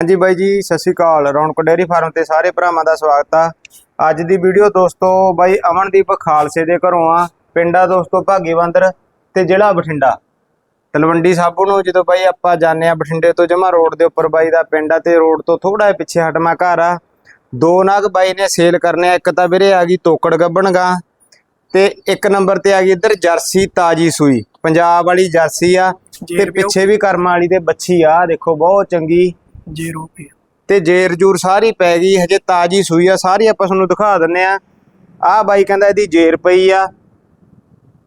ਹਾਂਜੀ ਬਾਈ ਜੀ ਸਤਿ ਸ਼੍ਰੀ ਅਕਾਲ। ਰੌਣਕ ਡੇਅਰੀ ਫਾਰਮ ਤੇ ਸਾਰੇ ਭਰਾਵਾਂ ਦਾ ਸਵਾਗਤ ਆ। ਅੱਜ ਦੀ ਵੀਡੀਓ ਦੋਸਤੋ ਬਾਈ ਅਮਨਦੀਪ ਖਾਲਸੇ ਦੇ ਘਰੋਂ ਆ। ਪਿੰਡਾ ਦੋਸਤੋ ਭਾਗੀਵੰਦਰ ਤੇ ਜ਼ਿਲ੍ਹਾ ਬਠਿੰਡਾ। ਤਲਵੰਡੀ ਸਾਬੂ ਨੂੰ ਜਦੋਂ ਬਾਈ ਆਪਾਂ ਜਾਂਦੇ ਆ ਬਠਿੰਡੇ ਤੋਂ ਜਮਾ ਰੋਡ ਦੇ ਉੱਪਰ ਬਾਈ ਦਾ ਪਿੰਡ ਆ ਤੇ ਰੋਡ ਤੋਂ ਥੋੜਾ ਜਿਹਾ ਪਿੱਛੇ ਹਟਮਾ ਘਰ ਆ। ਦੋ ਨਾਗ ਬਾਈ ਨੇ ਸੇਲ ਕਰਨੇ ਆ ਇੱਕ ਤਾਂ ਵੀਰੇ ਆ ਗਈ ਤੋਕੜ ਗੱਬਣਗਾ ਤੇ ਇੱਕ ਨੰਬਰ ਤੇ ਆ ਗਈ ਇੱਧਰ ਜਰਸੀ ਤਾਜੀ ਸੂਈ। ਪੰਜਾਬ ਵਾਲੀ ਜਰਸੀ ਆ। ਤੇ ਵੀ ਪਿੱਛੇ ਵੀ ਕਰਮ ਵਾਲੀ ਤੇ ਬੱਚੀ ਆ ਦੇਖੋ ਬਹੁਤ ਚੰਗੀ। ਜ਼ੀਰੋ ਰੁਪਏ ਤੇ ਜੇਰ ਜੂਰ ਸਾਰੀ ਪੈ ਗਈ ਹਜੇ ਤਾਜੀ ਸੂਈ ਆ ਸਾਰੀ ਆਪਾਂ ਤੁਹਾਨੂੰ ਦਿਖਾ ਦਿੰਨੇ ਆ। ਆਹ ਬਾਈ ਕਹਿੰਦਾ ਇਹਦੀ ਜੇਰ ਪਈ ਆ।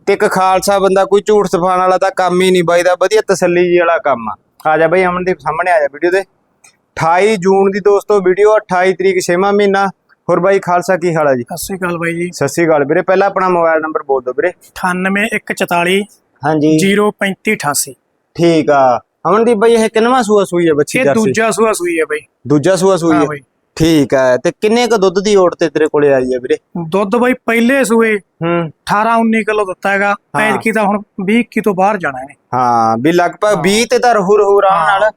ਤੇ ਇੱਕ ਖਾਲਸਾ ਬੰਦਾ ਕੋਈ ਝੂਠ ਸਫਾਨ ਵਾਲਾ ਤਾਂ ਕੰਮ ਹੀ ਨਹੀਂ ਬਾਈ ਦਾ ਵਧੀਆ ਤਸੱਲੀ ਜੀ ਵਾਲਾ ਕੰਮ ਆ। ਆ ਜਾ ਬਾਈ ਅਮਨਦੀਪ ਸਾਹਮਣੇ ਆ ਜਾ ਵੀਡੀਓ ਦੇ। 28 ਜੂਨ ਦੀ ਦੋਸਤੋ ਵੀਡੀਓ 28 ਤਰੀਕ 6ਵਾਂ ਮਹੀਨਾ। ਹੋਰ ਬਾਈ ਖਾਲਸਾ ਕੀ ਹਾਲ ਆ ਜੀ? ਸਤਿ ਸ਼੍ਰੀ ਅਕਾਲ ਬਾਈ ਜੀ। ਸਤਿ ਸ਼੍ਰੀ ਅਕਾਲ ਵੀਰੇ ਪਹਿਲਾਂ ਆਪਣਾ ਮੋਬਾਈਲ ਨੰਬਰ ਬੋਲ ਦਿਓ ਵੀਰੇ। 98144 ਹਾਂਜੀ। 03588 ਠੀਕ ਆ। ਅਮਨਦੀਪ ਬਾਈ ਇਹ ਕਿੰਨਵਾਂ ਸੂਆ ਸੂਈ ਹੈ ਬੱਚੀ ਇਹ ਦੂਜਾ ਸੂਆ ਸੂਈ ਹੈ ਬਾਈ। ਦੂਜਾ ਸੂਆ ਸੂਈ ਹਾਂ ਹੈ। ਬਾਈ। ਠੀਕ ਹੈ ਤੇ ਕਿੰਨੇ ਕ ਦੁੱਧ ਦੀ ਓਟ ਤੇ ਤੇਰੇ ਕੋਲੇ ਆਈ ਹੈ ਵੀਰੇ? ਦੁੱਧ ਬਾਈ ਪਹਿਲੇ ਸੂਏ ਹੂੰ। 18 19 ਕਿਲੋ ਦਿੱਤਾ ਹੈਗਾ। ਹਾਂ। ਐਤਕੀ ਤਾਂ ਹੁਣ 20 ਕੀ ਤੋਂ ਬਾਹਰ ਜਾਣਾ ਹੈ ਹਾਂ ਵੀ ਲਗਭਗ 20 ਤੇ ਤਾਂ ਰਹੂ ਰਹੂ ਆਰਾਮ ਨਾਲ।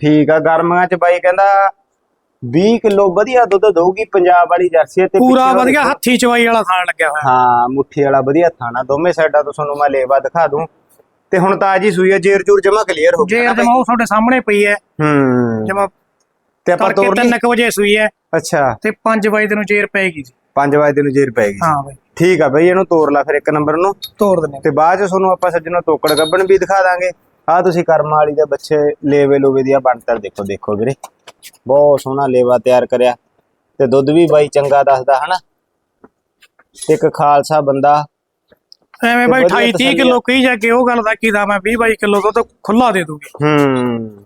ਠੀਕ ਆ ਗਰਮੀਆਂ ਚ ਬਾਈ ਕਹਿੰਦਾ 20 ਕਿਲੋ ਵਧੀਆ ਦੁੱਧ ਦਊਗੀ ਪੰਜਾਬ ਵਾਲੀ ਜਰਸੀ ਤੇ ਪੂਰਾ ਪਿੱਛੇ ਵਧੀਆ। ਹੱਥੀ ਚਵਾਈ ਵਾਲਾ ਥਾਣ ਲੱਗਿਆ ਹੋਇਆ। ਹਾਂ ਮੁੱਠੀ ਵਾਲਾ ਵਧੀਆ ਥਾਣਾ ਦੋਵੇਂ ਸਾਈਡਾਂ ਤੋਂ ਤੁਹਾਨੂੰ ਮੈਂ ਲੇਵਾ ਦਿਖਾ ਦੂੰ। ਤੇ ਹੁਣ ਤਾਜੀ ਸੂਈ ਹੈ ਜੇਰ ਜੂਰ ਜਮਾ ਕਲੀਅਰ ਹੋ ਜੇ ਗਿਆ ਜਮਾ ਉਹ ਤੁਹਾਡੇ ਸਾਹਮਣੇ ਪਈ ਹੈ। ਹੂੰ। ਜਮਾ ਤੇ ਆਪਾਂ ਤੋੜ ਲਈ? 3 ਵਜੇ ਸੂਈ ਹੈ। ਅੱਛਾ। ਤੇ 5 ਵਜੇ ਨੂੰ ਜੇਰ ਪੈਗੀ ਜੀ। 5 ਵਜੇ ਨੂੰ ਜੇਰ ਪੈਗੀ ਹਾਂ ਬਾਈ। ਠੀਕ ਆ ਬਈ ਇਹਨੂੰ ਤੋੜ ਲਾ ਫਿਰ ਇੱਕ ਨੰਬਰ ਨੂੰ। ਤੋੜ ਦਿੰਦੇ ਤੇ ਬਾਅਦ ਚ ਤੁਹਾਨੂੰ ਆਪਾਂ ਸੱਜਣੋ ਤੋਕੜ ਗੱਬਣ ਵੀ ਦਿਖਾ ਦਾਂਗੇ। ਆ ਤੁਸੀਂ ਕਰਮ ਵਾਲੀ ਦੇ ਬੱਚੇ ਲੇਵੇ ਲੋਵੇ ਦੀ ਆ ਬਣਤਰ ਦੇਖੋ ਦੇਖੋ ਵੀਰੇ। ਬਹੁਤ ਸੋਹਣਾ ਲੇਵਾ ਤਿਆਰ ਕਰਿਆ। ਤੇ ਦੁੱਧ ਵੀ ਬਾਈ ਚੰਗਾ ਦੱਸਦਾ ਹਨਾ। ਤੇ ਇੱਕ ਖਾਲਸਾ ਬੰਦਾ ਐਵੇਂ ਤੇ ਬਾਈ ਵਧੀਆ 28 30 ਤਸੱਲੀ ਕਿਲੋ ਕਹੀ ਜਾ ਕੇ ਉਹ ਗੱਲ ਦਾ ਕੀ ਦਾ ਮੈਂ 20 22 ਕਿਲੋ ਦੁੱਧ ਖੁੱਲਾ ਦੇ ਦੂਗੀ। ਹੂੰ।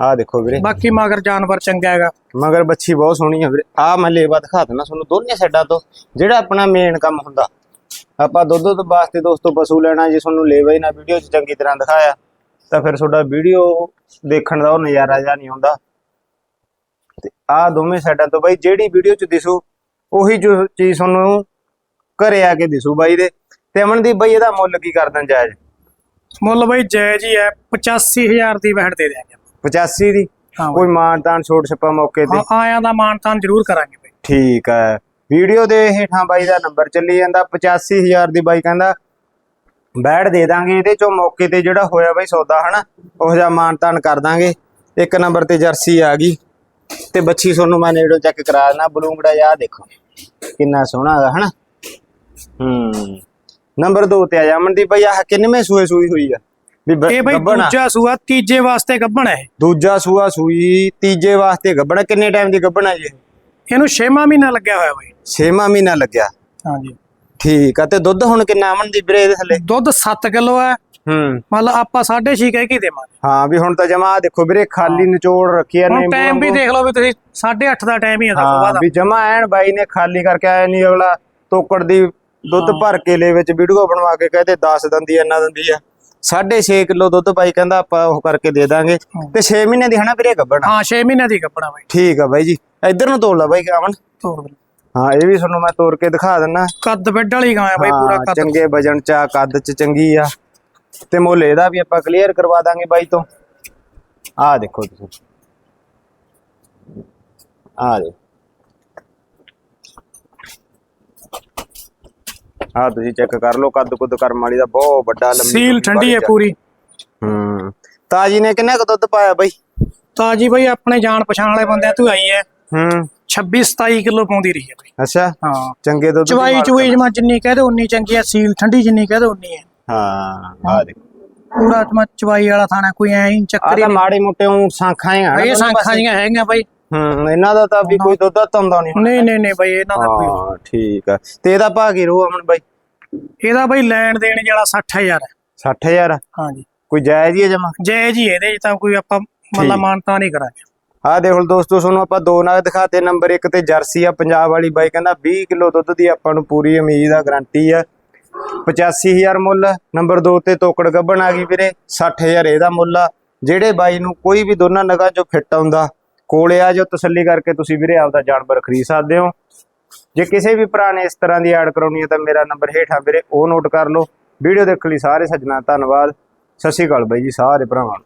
ਆ ਦੇਖੋ ਵੀਰੇ। ਬਾਕੀ ਮਗਰ ਜਾਨਵਰ ਚੰਗਾ ਹੈਗਾ। ਮਗਰ ਬੱਚੀ ਬਹੁਤ ਸੋਹਣੀ ਆ ਵੀਰੇ। ਆ ਮੈਂ ਲੇਵਾ ਦਿਖਾ ਦਿੰਦਾ ਤੁਹਾਨੂੰ ਦੋਨੇ ਸਾਈਡਾਂ ਤੋਂ ਜਿਹੜਾ ਆਪਣਾ ਮੇਨ ਕੰਮ ਹੁੰਦਾ। ਆਪਾਂ ਦੁੱਧ ਦੁੱਧ ਵਾਸਤੇ ਦੋਸਤੋ ਪਸ਼ੂ ਲੈਣਾ ਜੇ ਤੁਹਾਨੂੰ ਲੇਵਾ ਹੀ ਨਾ ਵੀਡੀਓ 'ਚ ਚੰਗੀ ਤਰ੍ਹਾਂ ਦਿਖਾਇਆ ਤਾਂ ਫਿਰ ਤੁਹਾਡਾ ਵੀਡੀਓ ਦੇਖਣ ਦਾ ਉਹ ਨਜ਼ਾਰਾ ਜਾਂ ਨਹੀਂ ਆਉਂਦਾ ਤੇ ਆ ਦੋਵੇਂ ਸਾਈਡਾਂ ਤੋਂ ਬਾਈ ਜਿਹੜੀ ਵੀਡੀਓ 'ਚ ਦਿਸੂ ਉਹੀ ਜੋ ਚੀਜ਼ ਤੁਹਾਨੂੰ ਘਰੇ ਆ ਕੇ ਦਿਸੂ ਬਾਈ ਦੇ। ਤੇ ਅਮਨਦੀਪ ਬਾਈ ਇਹਦਾ ਮੁੱਲ ਕੀ ਕਰਦਾਂ ਜਾਇਜ਼? ਮੁੱਲ ਬਾਈ ਜਾਇਜ਼ ਹੀ ਹੈ 85000 ਦੀ ਵਹਿੜ ਦੇ ਦਿਆਂਗੇ 85 ਦੀ? ਹਾਂ ਕੋਈ ਮਾਨਤਾਨ ਛੋਟ ਛੱਪਾ ਮੌਕੇ ਤੇ? ਹਾਂ ਆਇਆਂ ਦਾ ਮਾਣ ਤਾਨ ਜ਼ਰੂਰ ਕਰਾਂਗੇ ਬਾਈ। ਠੀਕ ਹੈ। ਵੀਡੀਓ ਦੇ ਹੇਠਾਂ ਬਾਈ ਦਾ ਨੰਬਰ ਚੱਲੀ ਜਾਂਦਾ 85000 ਦੀ ਬਾਈ ਕਹਿੰਦਾ ਬੈਠ ਦੇ ਦਾਂਗੇ ਇਹਦੇ ਚੋਂ ਮੌਕੇ ਤੇ ਜਿਹੜਾ ਹੋਇਆ ਬਾਈ ਸੌਦਾ ਹਨਾ? ਉਹ ਜਿਹਾ ਮਾਨਤਾਨ ਕਰ ਦਾਂਗੇ। ਇੱਕ ਨੰਬਰ ਤੇ ਜਰਸੀ ਆ ਗਈ। ਤੇ ਬੱਚੀ ਤੁਹਾਨੂੰ ਮੈਂ ਨੇੜੋਂ ਚੈੱਕ ਕਰਾ ਦੇਣਾ ਬਲੂੰਗੜਾ ਯਾ ਦੇਖੋ। ਕਿੰਨਾ ਸੋਹਣਾ ਹੈਗਾ ਹਨਾ? ਹੂੰ। ਨੰਬਰ 2 ਤੇ ਆ ਜਾ। ਅਮਨਦੀਪ ਬਾਈ ਆਹ ਕਿੰਨਵੇਂ ਸੂਏ ਸੂਈ ਹੋਈ ਆ? ਵੀ ਇਹ ਬਾਈ ਗੱਭਣ ਆ। ਦੂਜਾ ਸੂਆ ਤੀਜੇ ਵਾਸਤੇ ਗੱਭਣ ਹੈ। ਦੂਜਾ ਸੂਆ ਸੂਈ ਤੀਜੇ ਵਾਸਤੇ ਗੱਬਣਾ ਕਿੰਨੇ ਟਾਈਮ ਦੀ ਗੱਬਣਾ ਜੀ ਇਹਨੂੰ 6ਵਾਂ ਮਹੀਨਾ ਲੱਗਿਆ ਹੋਇਆ ਬਾਈ। 6ਵਾਂ ਮਹੀਨਾ ਲੱਗਿਆ। ਹਾਂਜੀ। ਠੀਕ ਆ ਤੇ ਦੁੱਧ ਹੁਣ ਕਿੰਨਾ ਅਮਨਦੀਪ ਵੀਰੇ ਇਹਦੇ ਥੱਲੇ? ਦੁੱਧ 7 ਕਿਲੋ ਹੈ ਹੂੰ। ਮਤਲਬ ਆਪਾਂ 6.5 ਕਹਿ ਕੇ ਦੇਵਾਂਗੇ। ਹਾਂ ਵੀ ਹੁਣ ਤਾਂ ਜਮਾ ਦੇਖੋ ਵੀਰੇ ਖਾਲੀ ਨਿਚੋੜ ਰੱਖੀ ਆ ਹੁਣ ਟਾਈਮ ਵੀ ਦੇਖ ਲਓ ਵੀ ਤੁਸੀਂ 8:30 ਦਾ ਟਾਈਮ ਹੀ ਸੁਬਾਹ ਦਾ। ਵੀ ਜਮਾ ਐਨ ਬਾਈ ਨੇ ਖਾਲੀ ਕਰਕੇ ਆਇਆ ਨਹੀਂ ਅਗਲਾ ਤੋਕੜ ਦੀ ਦੁੱਧ ਭਰ ਕੇ ਲੈ ਵਿੱਚ ਵੀਡੀਓ ਬਣਵਾ ਕੇ ਕਹਿੰਦੇ 10 ਦੰਦੀ ਇੰਨਾ ਦੰਦੀ ਆ। 6.5 ਕਿਲੋ ਦੁੱਧ ਬਾਈ ਕਹਿੰਦਾ ਆਪਾਂ ਉਹ ਕਰਕੇ ਦੇ ਦਾਂਗੇ। ਤੇ 6 ਮਹੀਨੇ ਦੀ ਹਨਾ ਵੀਰੇ ਗੱਬਣ? ਹਾਂ 6 ਮਹੀਨਿਆਂ ਦੀ ਗੱਭਣਾ ਬਾਈ। ਠੀਕ ਆ ਬਾਈ ਜੀ। ਇੱਧਰ ਨੂੰ ਤੋੜ ਲਾ ਬਾਈ ਅਮਨ ਤੋੜ ਹਾਂ ਇਹ ਵੀ ਤੁਹਾਨੂੰ ਮੈਂ ਤੋੜ ਕੇ ਦਿਖਾ ਦਿੰਨਾ। ਕੱਦ ਬੈੱਡ ਵਾਲੀ ਗਾਂ ਹੈ ਬਾਈ ਪੂਰਾ ਕੱਦ। ਚੰਗੇ ਵਜਨ ਚ ਆ, ਕੱਦ ਚ ਚੰਗੀ ਆ। ਤੇ ਮੁੱਲ ਇਹਦਾ ਵੀ ਆਪਾਂ ਕਲੀਅਰ ਕਰਵਾ ਦਾਂਗੇ ਬਾਈ ਤੋਂ। ਆਹ ਦੇਖੋ ਤੁਸੀਂ। ਆਹ ਦੇ ਆਹ ਤੁਸੀਂ ਚੈੱਕ ਕਰ ਲਓ ਕੱਦ ਕੁੱਦ ਕਰਮ ਵਾਲੀ ਦਾ ਬਹੁਤ ਵੱਡਾ ਲੰਮੀ ਸੀਲ ਠੰਡੀ ਹੈ ਪੂਰੀ। ਹੂੰ। ਤਾਜੀ ਨੇ ਕਿੰਨਾ ਕੁ ਦੁੱਧ ਪਾਇਆ ਬਾਈ? ਤਾਜੀ ਬਾਈ ਆਪਣੇ ਜਾਣ ਪਛਾਣ ਵਾਲੇ ਬੰਦਿਆਂ ਤੋਂ ਆਈ ਹੈ। ਹੂੰ। 26 27 ਕਿਲੋ ਪਾਉਂਦੀ ਰਹੀ ਹੈ ਬਾਈ। ਅੱਛਾ। ਹਾਂ। ਚੰਗੇ ਦੁੱਧ ਚਵਾਈ ਚੁਈ ਜਮਾ ਜਿੰਨੀ ਕਹਦੇ ਉਨੀ ਚੰਗੀ ਹੈ। ਸੀਲ ਠੰਡੀ ਜਿੰਨੀ ਕਹਦੇ ਉਨੀ ਹੈ। ਹਾਂ ਆਹ ਦੇਖੋ। ਪੂਰਾ ਜਮਾ ਚਵਾਈ ਵਾਲਾ ਥਾਣਾ ਕੋਈ ਐਂ ਆ ਚੱਕਰ ਨਹੀਂ। ਮਾੜੇ ਮੋਟੇ ਉਹ ਸਾਂਖਾਂ ਆ ਇਹ ਸੰਖਾਂ। ਜੀਆਂ ਹੈਗੀਆਂ ਬਾਈ। ਹੂੰ ਇਹਨਾਂ ਦਾ ਤਾਂ ਵੀ ਕੋਈ ਦੁੱਧ ਧੰਦਾ ਨਹੀਂ ਨਹੀਂ ਨਹੀਂ ਨਹੀਂ ਬਾਈ ਇਹਨਾਂ ਦਾ ਕੋਈ ਹਾਂ ਠੀਕ ਆ। ਤੇ ਇਹਦਾ ਭਾਅ ਕੀ ਰਹੂ ਅਮਨ ਬਾਈ? ਇਹਦਾ ਬਾਈ ਲੈਣ ਦੇਣ ਜਿਹੜਾ 60000 ਹੈ 60000 ਹਾਂਜੀ। ਕੋਈ ਜਾਇਜ਼ ਹੀ ਹੈ ਜਮਾ? ਜੈ ਜੀ ਇਹਦੇ ਤਾਂ ਕੋਈ ਆਪਾਂ ਮੱਲਾ ਮਾਨਤਾ ਨਹੀਂ ਕਰਾਂਗੇ। ਆ ਦੇਖੋ ਦੋਸਤੋ ਤੁਹਾਨੂੰ ਆਪਾਂ ਦੋ ਨਾਗ ਦਿਖਾਤੇ। ਨੰਬਰ 1 ਤੇ ਜਰਸੀ ਆ ਪੰਜਾਬ ਵਾਲੀ ਬਾਈ ਕਹਿੰਦਾ 20 ਕਿਲੋ ਦੁੱਧ ਦੀ ਆਪਾਂ ਨੂੰ ਪੂਰੀ ਉਮੀਦ ਆ ਗਾਰੰਟੀ ਆ। 85000 ਮੁੱਲ। ਨੰਬਰ 2 ਤੇ ਤੋਕੜ ਗੱਬਣ ਆ ਗਈ ਵੀਰੇ 60000 ਇਹਦਾ ਮੁੱਲ ਆ। ਜਿਹੜੇ ਬਾਈ ਨੂੰ ਕੋਈ ਵੀ ਦੋਨਾਂ ਨਗਾਂ ਚੋਂ ਫਿੱਟ ਆਉਂਦਾ ਕੋਲ ਆ ਜੋ ਤਸੱਲੀ ਕਰਕੇ ਤੁਸੀਂ ਵੀਰੇ ਆਪਦਾ ਜਾਨਵਰ ਖਰੀਦ ਸਕਦੇ ਹੋ। ਜੇ ਕਿਸੇ ਵੀ ਭਰਾ ਨੇ ਇਸ ਤਰ੍ਹਾਂ ਦੀ ਐਡ ਕਰਾਉਣੀ ਹੈ ਤਾਂ ਮੇਰਾ ਨੰਬਰ ਹੇਠਾਂ ਵੀਰੇ, ਉਹ ਨੋਟ ਕਰ ਲਓ। ਵੀਡੀਓ ਦੇਖਣ ਲਈ ਸਾਰੇ ਸੱਜਣਾ, ਧੰਨਵਾਦ। ਸਤਿ ਸ਼੍ਰੀ ਅਕਾਲ ਬਾਈ ਜੀ, ਸਾਰੇ ਭਰਾਵਾਂ